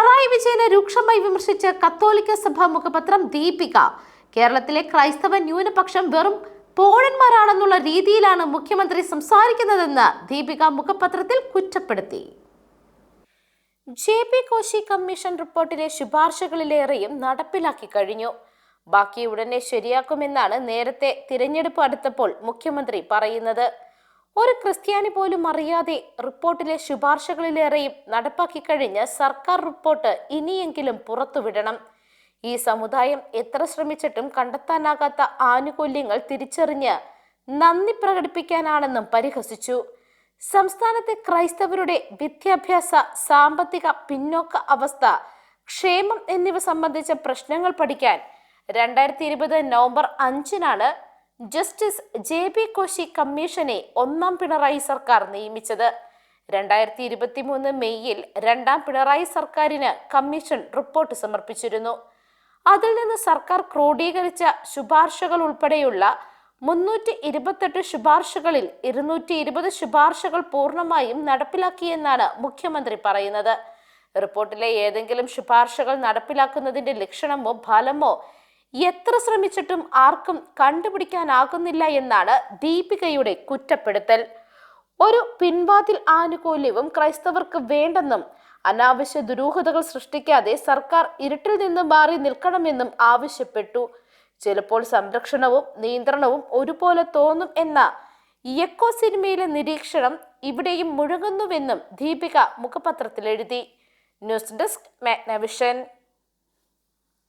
പിണറായി വിജയനെ രൂക്ഷമായി വിമർശിച്ച് കത്തോലിക്ക സഭ മുഖപത്രം ദീപിക. കേരളത്തിലെ ക്രൈസ്തവ ന്യൂനപക്ഷം വെറും പോഴന്മാരാണെന്നുള്ള രീതിയിലാണ് മുഖ്യമന്ത്രി സംസാരിക്കുന്നതെന്ന് ദീപിക മുഖപത്രത്തിൽ കുറ്റപ്പെടുത്തി. ജെ പി കോശി കമ്മീഷൻ റിപ്പോർട്ടിലെ ശുപാർശകളിലേറെയും നടപ്പിലാക്കി കഴിഞ്ഞു. ബാക്കി ഉടനെ ശരിയാക്കുമെന്നാണ് നേരത്തെ തിരഞ്ഞെടുപ്പ് അടുത്തപ്പോൾ മുഖ്യമന്ത്രി പറയുന്നത്. ഒരു ക്രിസ്ത്യാനി പോലും അറിയാതെ റിപ്പോർട്ടിലെ ശുപാർശകളിലേറെയും നടപ്പാക്കി കഴിഞ്ഞ സർക്കാർ റിപ്പോർട്ട് ഇനിയെങ്കിലും പുറത്തുവിടണം. ഈ സമുദായം എത്ര ശ്രമിച്ചിട്ടും കണ്ടെത്താനാകാത്ത ആനുകൂല്യങ്ങൾ തിരിച്ചറിഞ്ഞ് നന്ദി പ്രകടിപ്പിക്കാനാണെന്നും പരിഹസിച്ചു. സംസ്ഥാനത്തെ ക്രൈസ്തവരുടെ വിദ്യാഭ്യാസ സാമ്പത്തിക പിന്നോക്ക അവസ്ഥ ക്ഷേമം എന്നിവ സംബന്ധിച്ച പ്രശ്നങ്ങൾ പഠിക്കാൻ രണ്ടായിരത്തി ഇരുപത് നവംബർ അഞ്ചിനാണ് ജസ്റ്റിസ് ജെ ബി കോശി കമ്മീഷനെ ഒന്നാം പിണറായി സർക്കാർ നിയമിച്ചത്. രണ്ടായിരത്തി ഇരുപത്തി മൂന്ന് മെയ്യിൽ രണ്ടാം പിണറായി സർക്കാരിന് കമ്മീഷൻ റിപ്പോർട്ട് സമർപ്പിച്ചിരുന്നു. അതിൽ നിന്ന് സർക്കാർ ക്രോഡീകരിച്ച ശുപാർശകൾ ഉൾപ്പെടെയുള്ള മുന്നൂറ്റി ഇരുപത്തെട്ട് ശുപാർശകളിൽ ഇരുന്നൂറ്റി ഇരുപത് ശുപാർശകൾ പൂർണമായും നടപ്പിലാക്കിയെന്നാണ് മുഖ്യമന്ത്രി പറയുന്നത്. റിപ്പോർട്ടിലെ ഏതെങ്കിലും ശുപാർശകൾ നടപ്പിലാക്കുന്നതിന്റെ ലക്ഷണമോ ഫലമോ എത്ര ശ്രമിച്ചിട്ടും ആർക്കും കണ്ടുപിടിക്കാനാകുന്നില്ല എന്നാണ് ദീപികയുടെ കുറ്റപ്പെടുത്തൽ. ഒരു പിൻവാതിൽ ആനുകൂല്യവും ക്രൈസ്തവർക്ക് വേണ്ടെന്നും അനാവശ്യ ദുരൂഹതകൾ സൃഷ്ടിക്കാതെ സർക്കാർ ഇരുട്ടിൽ നിന്നും മാറി നിൽക്കണമെന്നും ആവശ്യപ്പെട്ടു. ചിലപ്പോൾ സംരക്ഷണവും നിയന്ത്രണവും ഒരുപോലെ തോന്നും എന്ന യക്കോ സിനിമയിലെ നിരീക്ഷണം ഇവിടെയും മുഴങ്ങുന്നുവെന്നും ദീപിക മുഖപത്രത്തിൽ എഴുതി ന്യൂസ് ഡെസ്ക് മാഗ്നവിഷൻ.